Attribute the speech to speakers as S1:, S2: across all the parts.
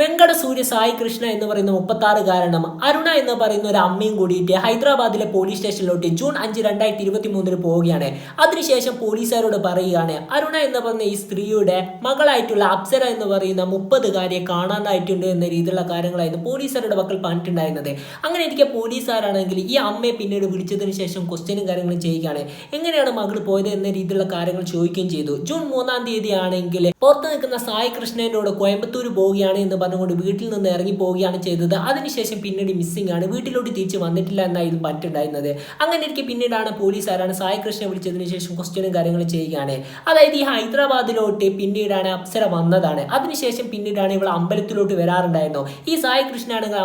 S1: വെങ്കട സൂര്യ സായി കൃഷ്ണ എന്ന് പറയുന്ന മുപ്പത്തി കാരണം അരുണ എന്ന് പറയുന്ന ഒരു അമ്മയും കൂടിയിട്ട് ഹൈദരാബാദിലെ പോലീസ് സ്റ്റേഷനിലോട്ട് ജൂൺ അഞ്ച് രണ്ടായിരത്തി ഇരുപത്തി മൂന്നിന് പോവുകയാണ്. അതിനുശേഷം പോലീസുകാരോട് പറയുകയാണ് അരുണ എന്ന് പറയുന്ന ഈ സ്ത്രീയുടെ മകളായിട്ടുള്ള അപ്സര എന്ന് പറയുന്ന മുപ്പതുകാരിയെ കാണാനായിട്ടുണ്ട് എന്ന രീതിയിലുള്ള കാര്യങ്ങളായിരുന്നു പോലീസുകാരുടെ മക്കൾ പറഞ്ഞിട്ടുണ്ടായിരുന്നത്. അങ്ങനെ ഇരിക്കെ പോലീസുകാരാണെങ്കിൽ ഈ അമ്മയെ പിന്നീട് വിളിച്ചതിന് ശേഷം ക്വസ്റ്റ്യനും കാര്യങ്ങളും ചെയ്യുകയാണ്. എങ്ങനെയാണ് മകൾ പോയത് എന്ന രീതിയിലുള്ള കാര്യങ്ങൾ ചോദിക്കുകയും ചെയ്തു. ജൂൺ മൂന്നാം തീയതി ആണെങ്കിൽ പുറത്ത് നിൽക്കുന്ന സായി കൃഷ്ണനോട് കോയമ്പത്തൂർ പോവുകയാണ് എന്ന് പറഞ്ഞുകൊണ്ട് വീട്ടിൽ നിന്ന് ഇറങ്ങി പോവുകയാണ് ചെയ്തത്. അതിനുശേഷം പിന്നീട് മിസ്സിംഗ് ആണ്. വീട്ടിലോട്ട് തിരിച്ച് വന്നിട്ടില്ല എന്നായിരുന്നു പറ്റുണ്ടായിരുന്നത്. അങ്ങനെ ഇരിക്കെ പിന്നീടാണ് പോലീസുകാരാണ് സായി കൃഷ്ണനെ വിളിച്ചതിന് ശേഷം ക്വസ്റ്റ്യനും കാര്യങ്ങളും ചെയ്യുകയാണ്. അതായത് ഈ ഹൈദരാബാദിലോട്ട് പിന്നീടാണ് അപ്സര വന്നതാണ്. അതിനുശേഷം പിന്നീടാണ് ഇവൾ അമ്പലത്തിലോട്ട് വരാറുണ്ടായിരുന്നു. ഈ സായി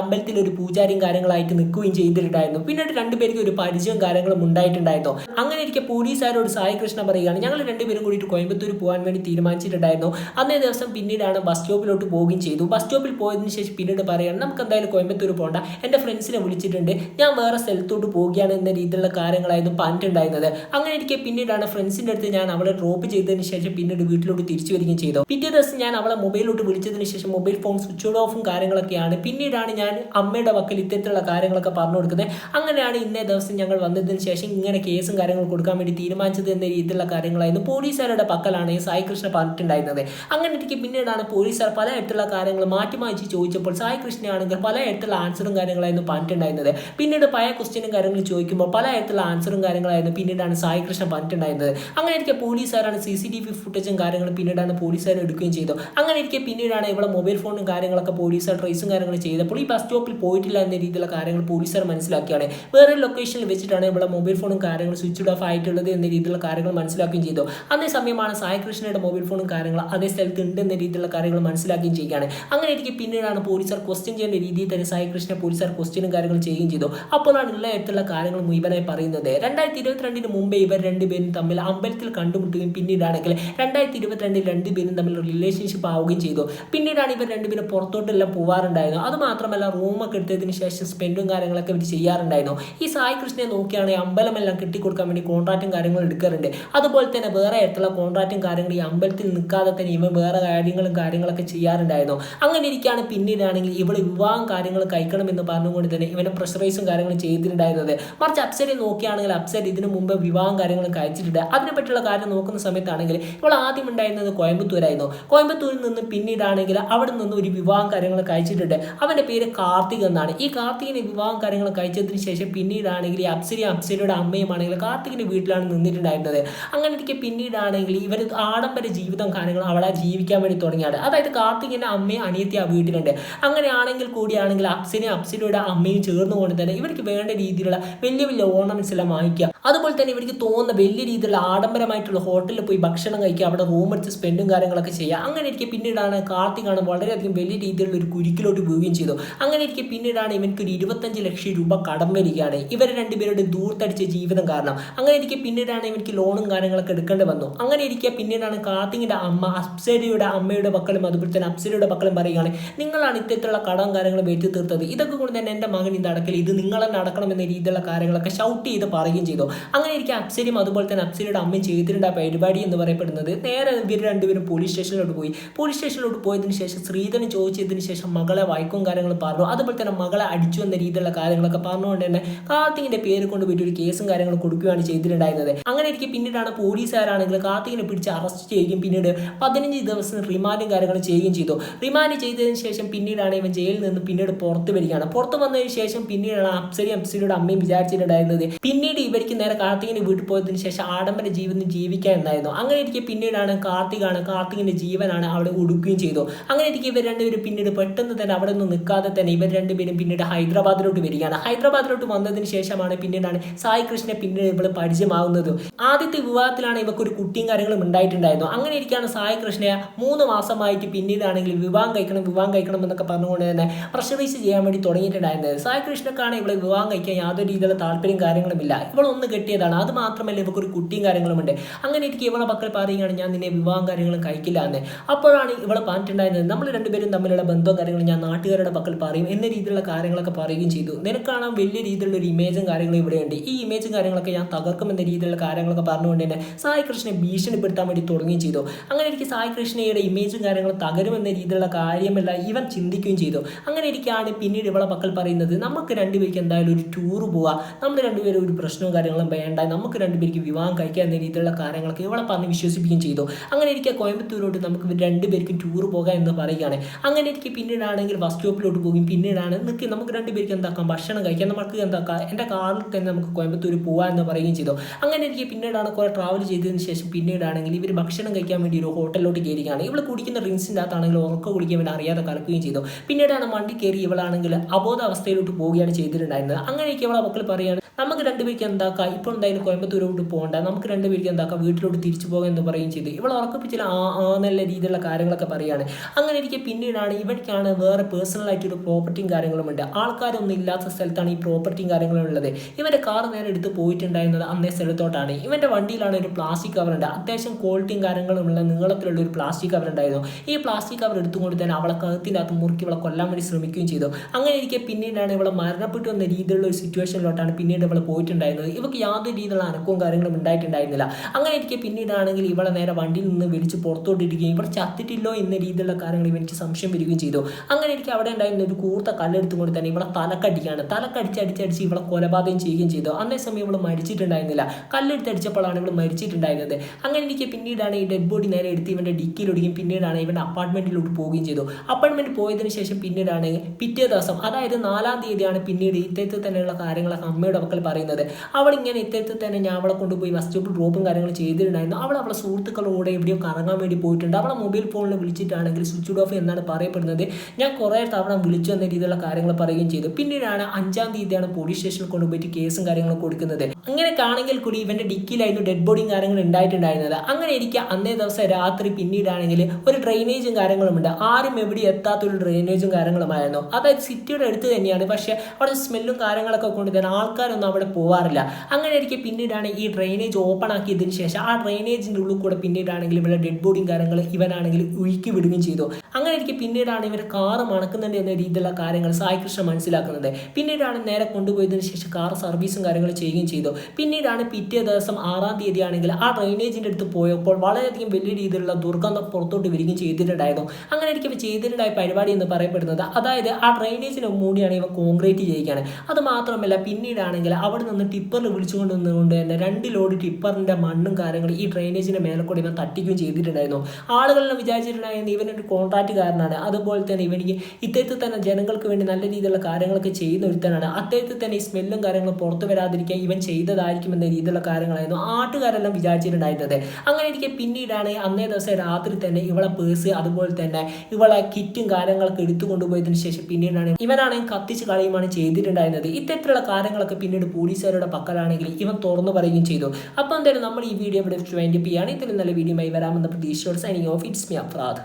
S1: അമ്പലത്തിൽ ഒരു പൂജാരിയും കാര്യങ്ങളായിട്ട് നിൽക്കുകയും ചെയ്തിട്ടുണ്ടായിരുന്നു. പിന്നീട് രണ്ടുപേർക്ക് ഒരു പരിചയവും കാര്യങ്ങളും ഉണ്ടായിട്ടുണ്ടായിരുന്നു. അങ്ങനെ ഇരിക്കെ പോലീസുകാരോട് സായി കൃഷ്ണ പറയുകയാണ് ഞങ്ങൾ രണ്ടുപേരും കൂടിയിട്ട് കോയമ്പത്തൂർ പോകാൻ വേണ്ടി തീരുമാനിച്ചിട്ടുണ്ടായിരുന്നു. അന്നേ ദിവസം പിന്നീടാണ് ബസ് സ്റ്റോപ്പിലോട്ട് പോവുകയും ചെയ്തു. ബസ് സ്റ്റോപ്പിൽ പോയതിനു ശേഷം പിന്നീട് പറയുകയാണ് നമുക്ക് എന്തായാലും കോയമ്പത്തൂർ പോകണ്ട എന്റെ ഫ്രണ്ട്സിനെ വിളിച്ചിട്ടുണ്ട്. ഞാൻ വേറെ സ്ഥലത്തോട്ട് പോവുകയാണ് എന്ന രീതിയിലുള്ള കാര്യങ്ങളായിരുന്നു പറഞ്ഞിട്ടുണ്ടായിരുന്നത്. അങ്ങനെ എനിക്ക് പിന്നീടാണ് ഫ്രണ്ട്സിന്റെ അടുത്ത് ഞാൻ അവളെ ഡ്രോപ്പ് ചെയ്തതിന് ശേഷം പിന്നീട് വീട്ടിലോട്ട് തിരിച്ചു വരികയും ചെയ്തു. പിറ്റേ ദിവസം ഞാൻ അവളെ മൊബൈലിലോട്ട് വിളിച്ചതിന് ശേഷം മൊബൈൽ ഫോൺ സ്വിച്ച് ഓഫും കാര്യങ്ങളൊക്കെയാണ്. പിന്നീടാണ് ഞാൻ അമ്മയുടെ വക്കൽ ഇത്തരത്തിലുള്ള കാര്യങ്ങളൊക്കെ പറഞ്ഞു കൊടുക്കുന്നത്. അങ്ങനെയാണ് ഇന്നേ ദിവസം ഞങ്ങൾ വന്നതിന് ശേഷം ഇങ്ങനെ കേസും കാര്യങ്ങളും കൊടുക്കാൻ വേണ്ടി തീരുമാനിച്ചത് എന്ന രീതിയിലുള്ള കാര്യങ്ങളായിരുന്നു പോലീസുകാരുടെ പക്കലാണ് ഈ സായി കൃഷ്ണ പറഞ്ഞിട്ടുണ്ടായിരുന്നത്. അങ്ങനെ ഇരിക്കെ പിന്നീടാണ് പോലീസുകാർ പല തരത്തിലുള്ള കാര്യങ്ങൾ മാറ്റി മാറ്റി ചോദിച്ചപ്പോൾ സായി കൃഷ്ണയാണെങ്കിൽ പല തരത്തിലുള്ള ആൻസറും കാര്യങ്ങളായിരുന്നു പറഞ്ഞിട്ടുണ്ടായിരുന്നത്. പിന്നീട് പല ക്വസ്റ്റ്യനും കാര്യങ്ങളും ചോദിക്കുമ്പോൾ പല തരത്തിലുള്ള ആൻസറും കാര്യങ്ങളായിരുന്നു പിന്നീടാണ് സായി കൃഷ്ണ പറഞ്ഞിട്ടുണ്ടായിരുന്നത്. അങ്ങനെ ഇരിക്കെ പോലീസുകാരാണ് സി സി ടി വി ഫുട്ടേജും കാര്യങ്ങളും പിന്നീടാണ് പോലീസുകാർ എടുക്കുകയും ചെയ്തു. അങ്ങനെ ഇരിക്കെ പിന്നീടാണ് ഇവിടെ മൊബൈൽ ഫോണും കാര്യങ്ങളൊക്കെ പോലീസ് ട്രേസും കാര്യങ്ങളും ചെയ്തപ്പോൾ ഈ ബസ് സ്റ്റോപ്പിൽ പോയിട്ടില്ല എന്ന രീതിയിലുള്ള കാര്യങ്ങൾ പോലീസുകാർ മനസ്സിലാക്കിയാണ് വേറെ ലൊക്കേഷനിൽ വെച്ചിട്ടാണ് ഇവിടെ മൊബൈൽ ഫോണും കാര്യങ്ങളും സ്വിച്ച് ഓഫ് ആയിട്ടുള്ളത് എന്ന രീതിയിലുള്ള കാര്യങ്ങൾ മനസ്സിലാക്കുകയും ചെയ്തു. അതേ സമയമാണ് സായി കൃഷ്ണയുടെ മൊബൈൽ ഫോണും കാര്യങ്ങൾ അതേ സ്ഥലത്ത് ഉണ്ട് എന്ന രീതിയിലുള്ള കാര്യങ്ങൾ മനസ്സിലാക്കുകയും ചെയ്യുകയാണ്. അങ്ങനെ ഇരിക്കെ പിന്നീടാണ് പോലീസുകാർ ക്വസ്റ്റ്യൻ ചെയ്യുന്ന രീതിയിൽ തന്നെ സായി കൃഷ്ണ പോലീസുകാർ ക്വസ്റ്റ്യനും കാര്യങ്ങൾ ചെയ്യുകയും ചെയ്തു. അപ്പോഴാണ് ഉള്ള തരത്തിലുള്ള കാര്യങ്ങൾ മുഴുവനായി പറയുന്നത്. രണ്ടായിരത്തി ഇരുപത്തിരണ്ടിന് മുമ്പേ ഇവർ രണ്ടുപേരും തമ്മിൽ അമ്പലത്തിൽ കണ്ടുമുട്ടുകയും പിന്നീടാണെങ്കിൽ രണ്ടായിരത്തി ഇരുപത്തിരണ്ടിൽ രണ്ടുപേരും തമ്മിൽ റിലേഷൻഷിപ്പ് ആവുകയും ചെയ്തു. പിന്നീടാണ് ഇവർ രണ്ടുപേരും പുറത്തോട്ടെല്ലാം പോവാറുണ്ടായിരുന്നു. അത് മാത്രമല്ല റൂമൊക്കെ എടുത്തതിന് ശേഷം സ്പെൻഡും കാര്യങ്ങളൊക്കെ ഇവർ ചെയ്യാറുണ്ടായിരുന്നു. ഈ സായി കൃഷ്ണനെ നോക്കിയാണെങ്കിൽ അമ്പലമെല്ലാം കെട്ടിക്കൊടുക്കാൻ വേണ്ടി കോൺട്രാക്റ്റും കാര്യങ്ങളും എടുക്കാറുണ്ട്. അതുപോലെ തന്നെ വേറെ അടുത്തുള്ള കോൺട്രാക്റ്റും കാര്യങ്ങളും ഈ അമ്പലത്തിൽ നിൽക്കാതെ തന്നെ ഇവ വേറെ കാര്യങ്ങളും കാര്യങ്ങളൊക്കെ ചെയ്യാറുണ്ടായിരുന്നു. അങ്ങനെ ഇരിക്കുകയാണ് പിന്നീടാണെങ്കിൽ ഇവൾ വിവാഹം കാര്യങ്ങൾ കഴിക്കണമെന്ന് പറഞ്ഞുകൊണ്ട് തന്നെ ഇവനെ പ്രഷറൈസും കാര്യങ്ങളും ചെയ്തിട്ടുണ്ടായിരുന്നത്. മറിച്ച് അപ്സരെ നോക്കിയാണെങ്കിൽ അപ്സര ഇതിനു മുമ്പ് വിവാഹം കാര്യങ്ങൾ കഴിച്ചിട്ടുണ്ട്. അതിനെപ്പറ്റിയുള്ള കാര്യം നോക്കുന്ന സമയത്താണെങ്കിൽ ഇവൾ ആദ്യം ഉണ്ടായിരുന്നത് കോയമ്പത്തൂരായിരുന്നു. കോയമ്പത്തൂരിൽ നിന്ന് പിന്നീടാണെങ്കിൽ അവിടെ നിന്ന് ഒരു വിവാഹം കാര്യങ്ങൾ കഴിച്ചിട്ടുണ്ട്. അവന്റെ പേര് കാർത്തിക് എന്നാണ്. ഈ കാർത്തികിന് വിവാഹം കാര്യങ്ങൾ കഴിച്ചതിന് ശേഷം പിന്നീടാണെങ്കിൽ ഈ അപ്സരി അപ്സരയുടെ അമ്മയുമാണെങ്കിൽ കാർത്തികിന്റെ വീട്ടിലാണ് നിന്നിട്ടുണ്ടായിരുന്നത്. അങ്ങനെ ഇരിക്കെ പിന്നീടാണെങ്കിൽ ഇവർ ആഡംബര ജീവിതം കാര്യങ്ങൾ അവളെ ജീവിക്കാൻ വേണ്ടി തുടങ്ങിയാണ്. അതായത് കാർത്തികിന്റെ അമ്മയും അനിയത്തി ആ വീട്ടിലുണ്ട്. അങ്ങനെയാണെങ്കിൽ കൂടിയാണെങ്കിൽ അപ്സിനെ അപ്സിലൂടെ അമ്മയും ചേർന്നുകൊണ്ട് തന്നെ ഇവർക്ക് വേണ്ട രീതിയിലുള്ള വലിയ വലിയ ഓർണമെന്റ്സ് എല്ലാം വാങ്ങിക്കുക. അതുപോലെ തന്നെ ഇവർക്ക് തോന്നുന്ന വലിയ രീതിയിലുള്ള ആഡംബരമായിട്ടുള്ള ഹോട്ടലിൽ പോയി ഭക്ഷണം കഴിക്കുക അവിടെ റൂം എടുത്ത് സ്പെൻഡും കാര്യങ്ങളൊക്കെ ചെയ്യുക അങ്ങനെ ഇരിക്കെ പിന്നീടാണ് കാർത്തികാണ് വളരെയധികം വലിയ രീതിയിലുള്ള ഒരു കുരുക്കിലോട്ട് പോവുകയും ചെയ്തു. അങ്ങനെ ഇരിക്കെ പിന്നീടാണ് ഇവർക്ക് ഒരു ഇരുപത്തഞ്ച് ലക്ഷം രൂപ കടം വരികയാണ്. ഇവർ രണ്ടുപേരുടെ ദൂർത്തടിച്ച ജീവിതം കാരണം. അങ്ങനെ ഇരിക്കെ പിന്നീടാണ് ഇവർക്ക് ലോണും കാര്യങ്ങളൊക്കെ എടുക്കേണ്ടി വന്നു. അങ്ങനെ ഇരിക്കെ പിന്നീടാണ് കാർത്തികിന്റെ അമ്മ അപ്സരയുടെ അമ്മയുടെ മക്കളും അതുപോലെ തന്നെ അപ്സരയുടെ മക്കളും പറയുകയാണ് നിങ്ങളാണ് ഇത്തരത്തിലുള്ള കടം കാര്യങ്ങളും വെറ്റി തീർത്തത്. ഇതൊക്കെ കൊണ്ട് തന്നെ എന്റെ മകൻ ഇത് അടക്കൽ ഇത് നിങ്ങൾ അടക്കണം എന്ന രീതിയിലുള്ള കാര്യങ്ങളൊക്കെ ഷൗട്ട് ചെയ്ത് പറയുകയും ചെയ്തു. അങ്ങനെ ഇരിക്കാം അപ്സരിയും അതുപോലെ തന്നെ അപ്സരിയുടെ അമ്മയും ചെയ്തിട്ടുണ്ട് ആ പരിപാടി എന്ന് പറയപ്പെടുന്നത് നേരെ ഇവർ രണ്ടുപേരും പോലീസ് സ്റ്റേഷനിലോട്ട് പോയി. പോലീസ് സ്റ്റേഷനിലോട്ട് പോയതിന് ശേഷം ശ്രീധരൻ ചോദിച്ചതിന് ശേഷം മകളെ വായിക്കും കാര്യങ്ങളും പറഞ്ഞു. അതുപോലെ തന്നെ മകളെ അടിച്ചു എന്ന രീതിയിലുള്ള കാര്യങ്ങളൊക്കെ പറഞ്ഞുകൊണ്ട് തന്നെ കാർത്തികിന്റെ പേര് കൊണ്ട് പോയിട്ട് ഒരു കേസും കാര്യങ്ങളും കൊടുക്കുകയാണ് ചെയ്തിട്ടുണ്ടായിരുന്നത്. അങ്ങനെ ഇരിക്കും പിന്നീടാണ് പോലീസുകാരാണെങ്കിൽ കാർത്തികിനെ പിടിച്ച് അറസ്റ്റ് ചെയ്യുകയും പിന്നീട് പതിനഞ്ച് ദിവസം റിമാൻഡും കാര്യങ്ങളും ചെയ്യുകയും ചെയ്തു. റിമാൻഡ് ചെയ്തതിന് ശേഷം പിന്നീടാണ് ഇവൻ ജയിലിൽ നിന്ന് പിന്നീട് പുറത്ത് വരികയാണ്. പുറത്ത് വന്നതിന് ശേഷം പിന്നീടാണ് അപ്സരി അപ്സരിയുടെ അമ്മയും വിചാരിച്ചിട്ടുണ്ടായിരുന്നത് പിന്നീട് ഇവർക്ക് നേരെ കാർത്തികിന് വീട്ടിൽ പോയതിനു ശേഷം ആഡംബര ജീവിതം ജീവിക്കാൻ എന്നായിരുന്നു അങ്ങനെ ഇരിക്കെ പിന്നീടാണ് കാർത്തികാണ് കാർത്തികിന്റെ ജീവനാണ് അവിടെ ഒടുക്കുകയും ചെയ്തു. അങ്ങനെ ഇരിക്കെ ഇവർ രണ്ടുപേരും പിന്നീട് പെട്ടെന്ന് തന്നെ അവിടെ നിന്ന് നിൽക്കാതെ തന്നെ ഇവർ രണ്ടുപേരും പിന്നീട് ഹൈദരാബാദിലോട്ട് വരികയാണ്. ഹൈദരാബാദിലോട്ട് വന്നതിന് ശേഷമാണ് പിന്നീടാണ് സായി കൃഷ്ണനെ പിന്നീട് ഇവൾ പരിചയമാകുന്നത് ആദ്യത്തെ വിവാഹത്തിലാണ് ഇവർക്ക് ഒരു കുട്ടിയും കാര്യങ്ങളും ഉണ്ടായിട്ടുണ്ടായിരുന്നു അങ്ങനെ ഇരിക്കാണ് സായി കൃഷ്ണയെ മൂന്ന് മാസമായിട്ട് പിന്നീടാണെങ്കിൽ വിവാഹം കഴിക്കണം വിവാഹം കഴിക്കണം എന്നൊക്കെ പറഞ്ഞുകൊണ്ട് തന്നെ പ്രഷറൈസ് ചെയ്യാൻ വേണ്ടി തുടങ്ങിയിട്ടുണ്ടായിരുന്നത്. സായി കൃഷ്ണക്കാണ് ഇവളെ വിവാഹം കഴിക്കാൻ യാതൊരു രീതിയിലുള്ള താല്പര്യം കാര്യങ്ങളുമില്ല. ഇല്ല ഒന്ന് കെട്ടിയതാണ്. അത് മാത്രമല്ല ഇവക്കൊരു ഒരു കാര്യങ്ങളും ഉണ്ട് അങ്ങനെ എനിക്ക് ഇവളെ മക്കൾ പറയുകയാണ് ഞാൻ നിന്നെ വിവാഹം കാര്യങ്ങളും കഴിക്കില്ല എന്ന്. അപ്പോഴാണ് ഇവളെ പറഞ്ഞിട്ടുണ്ടായിരുന്നത് നമ്മൾ രണ്ടുപേരും തമ്മിലുള്ള ബന്ധവും കാര്യങ്ങളും ഞാൻ നാട്ടുകാരുടെ പക്കൽ പറയും എന്ന രീതിയിലുള്ള കാര്യങ്ങളൊക്കെ പറയുകയും ചെയ്തു. നിനക്കാണ് വലിയ രീതിയിലുള്ള ഒരു ഇമേജും കാര്യങ്ങളും ഇവിടെയുണ്ട് ഈ ഇമേജും കാര്യങ്ങളൊക്കെ ഞാൻ തകർക്കും എന്ന രീതിയിലുള്ള കാര്യങ്ങളൊക്കെ പറഞ്ഞുകൊണ്ട് തന്നെ സായി കൃഷ്ണനെ ഭീഷണിപ്പെടുത്താൻ വേണ്ടി തുടങ്ങുകയും ചെയ്തു. അങ്ങനെ എനിക്ക് സായി കൃഷ്ണയുടെ ഇമേജും കാര്യങ്ങളും തകരുമെന്ന രീതിയിലുള്ള കാര്യമല്ല ഇവൻ ചിന്തിക്കുകയും ചെയ്തു. അങ്ങനെ ഇരിക്കുകയാണ് പിന്നീട് ഇവളെ പക്കൽ പറയുന്നത് നമുക്ക് രണ്ടുപേർക്ക് എന്തായാലും ഒരു ടൂർ പോവാം. നമ്മൾ രണ്ടുപേരും ഒരു പ്രശ്നവും കാര്യങ്ങളും വേണ്ട നമുക്ക് രണ്ടുപേർക്ക് വിവാഹം കഴിക്കുക എന്ന രീതിയിലുള്ള കാര്യങ്ങളൊക്കെ ഇവളെ പറഞ്ഞ് വിശ്വസിപ്പിക്കുകയും ചെയ്തു. അങ്ങനെ ഇരിക്കുക കോയമ്പത്തൂരോട്ട് നമുക്ക് രണ്ടുപേർക്കും ടൂർ പോകാം എന്ന് പറയുകയാണ്. അങ്ങനെ എനിക്ക് പിന്നീടാണെങ്കിൽ ബസ് സ്റ്റോപ്പിലോട്ട് പോകും. പിന്നീടാണ് നിൽക്കി നമുക്ക് രണ്ടുപേർക്ക് എന്താക്കാം? ഭക്ഷണം കഴിക്കാം. നമുക്ക് എന്താക്കാം? എന്റെ കാറിൽ തന്നെ നമുക്ക് കോയമ്പത്തൂർ പോകാം എന്ന് പറയുകയും ചെയ്തു. അങ്ങനെ എനിക്ക് പിന്നീടാണ് കുറേ ട്രാവൽ ചെയ്തതിന് ശേഷം പിന്നീടാണെങ്കിൽ ഇവർ ഭക്ഷണം കഴിക്കാൻ വേണ്ടി ഒരു ഹോട്ടലിലോട്ട് കയറുകയാണ്. ഇവൾ കുടിക്കുന്ന ഡ്രിങ്ക്സിന്റെ അകത്താണെങ്കിൽ ഉറക്കം കുടിക്കാൻ വേണ്ടി അറിയാതെ കലക്കുകയും ചെയ്തു. പിന്നീടാണ് വണ്ടി കയറി ഇവളാണെങ്കിൽ അബോധാവസ്ഥയിലോട്ട് പോവുകയാണ് ചെയ്തിട്ടുണ്ടായിരുന്നത്. അങ്ങനെയൊക്കെ ഇവളെ മക്കൾ പറയുകയാണ് നമുക്ക് രണ്ടുപേർക്ക് എന്താക്കാം? ഇപ്പോൾ എന്തായാലും കോയമ്പത്തൂരോട്ട് പോകണ്ട. നമുക്ക് രണ്ട് പേർക്ക് എന്താക്കാം? വീട്ടിലോട്ട് തിരിച്ചു പോകാം എന്ന് പറയുകയും ചെയ്തു. ഇവൾ ഉറക്കപ്പിച്ചിൽ ആ ആ നല്ല രീതിയിലുള്ള കാര്യങ്ങളൊക്കെ പറയുകയാണ്. അങ്ങനെ ഇരിക്കെ പിന്നീടാണ് ഇവയ്ക്കാണ് വേറെ പേഴ്സണൽ ഒരു പ്രോപ്പർട്ടിയും കാര്യങ്ങളും ഉണ്ട്. ആൾക്കാരൊന്നും ഇല്ലാത്ത സ്ഥലത്താണ് ഈ പ്രോപ്പർട്ടിയും കാര്യങ്ങളും ഉള്ളത്. ഇവന്റെ കാർ നേരെ എടുത്ത് പോയിട്ടുണ്ടായിരുന്നത് അന്നേ സ്ഥലത്തോട്ടാണ്. ഇവന്റെ വണ്ടിയിലാണ് ഒരു പ്ലാസ്റ്റിക് കവർ ഉണ്ട്. അത്യാവശ്യം ക്വാളിറ്റിയും കാര്യങ്ങളും ഉള്ള നീളത്തിലുള്ള ഒരു പ്ലാസ്റ്റിക് കവർ ഉണ്ടായിരുന്നു. ഈ പ്ലാസ്റ്റിക് കവർ എടുത്തുകൊണ്ട് തന്നെ അവളെ കഴുത്തിന്റെ അകത്ത് മുറുക്കി ഇവളെ കൊല്ലാൻ വേണ്ടി ശ്രമിക്കുകയും ചെയ്തു. അങ്ങനെ ഇരിക്കെ പിന്നീടാണ് ഇവളെ മരണപ്പെട്ടു എന്ന രീതിയിലുള്ള ഒരു സിറ്റുവേഷനിലോട്ടാണ് പിന്നീട് ഇവൾ പോയിട്ടുണ്ടായിരുന്നത്. ഇവർക്ക് യാതൊരു രീതിയിലുള്ള അനക്കവും കാര്യങ്ങളും ഉണ്ടായിട്ടുണ്ടായിരുന്നില്ല. അങ്ങനെ ഇരിക്കെ പിന്നീടാണെങ്കിൽ ഇവളെ നേരെ വണ്ടിയിൽ നിന്ന് വിളിച്ച് പുറത്തോട്ടിരിക്കുകയും ഇവർ ചത്തിട്ടില്ലോ എന്ന രീതിയിലുള്ള കാര്യങ്ങൾ ഇവനിക്ക് സംശയം വരികയും ചെയ്തു. അങ്ങനെ എനിക്ക് അവിടെ ഉണ്ടായിരുന്ന ഒരു കൂർത്ത കല്ലെടുത്തുകൊണ്ട് തന്നെ ഇവളെ തലക്കടിക്കുകയാണ്. തലക്കടിച്ചടിച്ചടിച്ച് ഇവളെ കൊലപാതകം ചെയ്യുകയും ചെയ്തു. അന്നേ സമയം ഇവൾ മരിച്ചിട്ടുണ്ടായിരുന്നില്ല. കല്ലെടുത്തടിച്ചപ്പോഴാണ് ഇവൾ മരിച്ചിട്ടുണ്ടായിരുന്നത്. അങ്ങനെ എനിക്ക് പിന്നീടാണ് ഈ ഡെഡ് ബോഡി നേരെ എടുത്ത് ഇവന്റെ ഡിക്കിയിലൊടുകയും പിന്നീടാണ് ഇവന്റെ അപ്പാർട്ട്മെന്റിലോട്ട് പോവുകയും ചെയ്തു. അപ്പാർട്ട്മെന്റ് പോയതിനു ശേഷം പിന്നീടാണ് പിറ്റേ ദിവസം അതായത് നാലാം തീയതിയാണ് പിന്നീട് ഇത്തരത്തിൽ തന്നെയുള്ള കാര്യങ്ങളൊക്കെ അമ്മയുടെ മക്കൾ പറയുന്നത്. അവൾ ഇങ്ങനെ ഇത്തരത്തിൽ തന്നെ ഞാൻ അവളെ കൊണ്ടുപോയി ബസ് സ്റ്റോപ്പിൽ ഡ്രോപ്പും കാര്യങ്ങളും ചെയ്തിട്ടുണ്ടായിരുന്നു. അവൾ അവളെ സുഹൃത്തുക്കളോടെ എവിടെയോ കറങ്ങാൻ വേണ്ടി പോയിട്ടുണ്ട്. അവളെ മൊബൈൽ ഫോണിൽ വിളിച്ചിട്ടാണെങ്കിൽ സ്വിച്ച് ഓഫ് എന്നാണ് പറയപ്പെടുന്നത്. ഞാൻ കുറേ തവണ വിളിച്ചു വന്ന രീതിയിലുള്ള കാര്യങ്ങൾ പറയുകയും ചെയ്തു. പിന്നീടാണ് അഞ്ചാം തീയതിയാണ് പോലീസ് സ്റ്റേഷനിൽ കൊണ്ടുപോയിട്ട് കേസും കാര്യങ്ങളും കൊടുക്കുന്നത്. അങ്ങനെ കാണെങ്കിൽ കൂടി ഇവന്റെ ഡിക്കിയിലായിരുന്നു ഡെഡ് ബോഡിയും കാര്യങ്ങളും ഉണ്ടായിട്ടുണ്ടായിരുന്നത്. അങ്ങനെ എനിക്ക് അന്നേ ദിവസം രാത്രി പിന്നീടാണെങ്കിൽ ഒരു ഡ്രെയിനേജും കാര്യങ്ങളും ഉണ്ട്. ആരും എവിടെ എത്താത്തൊരു ഡ്രെയിനേജും കാര്യങ്ങളുമായിരുന്നു. അതായത് സിറ്റിയുടെ അടുത്ത് തന്നെയാണ്. പക്ഷേ അവിടെ സ്മെല്ലും കാര്യങ്ങളൊക്കെ കൊണ്ട് തന്നെ ആൾക്കാരൊന്നും അവിടെ പോവാറില്ല. അങ്ങനെ ഇരിക്കെ പിന്നീടാണ് ഈ ഡ്രെയിനേജ് ഓപ്പൺ ആക്കിയതിന് ശേഷം. ആ ഡ്രെയിനേജിന്റെ ഉള്ളിൽ കൂടെ പിന്നീടാണെങ്കിൽ ഇവരുടെ ഡെഡ് ബോഡിയും കാര്യങ്ങൾ ഇവനാണെങ്കിൽ ഒഴുക്കി വിടുകയും ചെയ്തു. അങ്ങനെ ഇരിക്കെ പിന്നീടാണ് ഇവർ കാറ് മണക്കുന്നുണ്ട് എന്ന രീതിയിലുള്ള കാര്യങ്ങൾ സായി കൃഷ്ണ മനസ്സിലാക്കുന്നത്. പിന്നീടാണ് നേരെ കൊണ്ടുപോയതിന് ശേഷം കാർ സർവീസും കാര്യങ്ങളും ചെയ്യുകയും ചെയ്തു. പിന്നീടാണ് പിറ്റേ ദിവസം ആറാം തീയതി ആണെങ്കിൽ ആ ഡ്രെയിനേജിന്റെ അടുത്ത് പോയപ്പോൾ വളരെയധികം വലിയ രീതിയിലുള്ള ദുർഗന്ധം പുറത്തോട്ട് വരികയും ചെയ്തിട്ടുണ്ടായിരുന്നു. അങ്ങനെ എനിക്ക് ചെയ്തിട്ടുണ്ടായ പരിപാടി എന്ന് പറയപ്പെടുന്നത് അതായത് ആ ഡ്രെയിനേജിന് മൂടിയാണ് ഇവ കോൺക്രീറ്റ് ചെയ്യുകയാണ് അത് മാത്രമല്ല പിന്നീടാണെങ്കിൽ അവിടെ നിന്ന് ടിപ്പറിൽ വിളിച്ചുകൊണ്ട് നിന്നുകൊണ്ട് തന്നെ രണ്ട് ലോഡ് ടിപ്പറിന്റെ മണ്ണും കാര്യങ്ങളും ഈ ഡ്രെയിനേജിന്റെ മേലെ കൂടി ഇവൻ തട്ടിക്കുകയും ചെയ്തിട്ടുണ്ടായിരുന്നു. ആളുകളെല്ലാം വിചാരിച്ചിട്ടുണ്ടായിരുന്നു ഇവനൊരു കോൺട്രാക്റ്റുകാരനാണ് അതുപോലെ തന്നെ ഇവനിക്ക് ഇത്തരത്തിൽ തന്നെ ജനങ്ങൾക്ക് വേണ്ടി നല്ല രീതിയിലുള്ള കാര്യങ്ങളൊക്കെ ചെയ്യുന്ന ഒരുത്തനാണ്. അദ്ദേഹത്തിൽ തന്നെ ഈ സ്മെല്ലും കാര്യങ്ങളും പുറത്തു വരാതിരിക്കാൻ ഇവൻ ചെയ്തതായിരിക്കും എന്ന രീതിയിലുള്ള കാര്യങ്ങളായിരുന്നു ആട്ടുകാരെല്ലാം വിചാരിച്ചിട്ടുണ്ടായിരുന്നത്. അങ്ങനെ ഇരിക്കെ പിന്നീടാണ് അന്നേ ദിവസം രാത്രി തന്നെ ഇവളെ പേഴ്സ് അതുപോലെ തന്നെ ഇവളെ കിറ്റും കാര്യങ്ങളൊക്കെ എടുത്തു കൊണ്ടുപോയതിനു ശേഷം പിന്നീടാണ് ഇവനാണെങ്കിൽ കത്തിച്ച് കളയുമാണ് ചെയ്തിട്ടുണ്ടായിരുന്നത്. ഇത്തരത്തിലുള്ള കാര്യങ്ങളൊക്കെ പിന്നീട് പോലീസുകാരുടെ പക്കലാണെങ്കിൽ ഇവൻ തുറന്നു പറയുകയും ചെയ്തു. അപ്പോൾ എന്തായാലും നമ്മൾ ഈ വീഡിയോ ഇവിടെ വൈൻഡപ്പ് ചെയ്യുകയാണ് ഇതിൽ നല്ല വീഡിയോ ആയി വരാമെന്ന പ്രതീക്ഷയോട് signing off it's me Aprad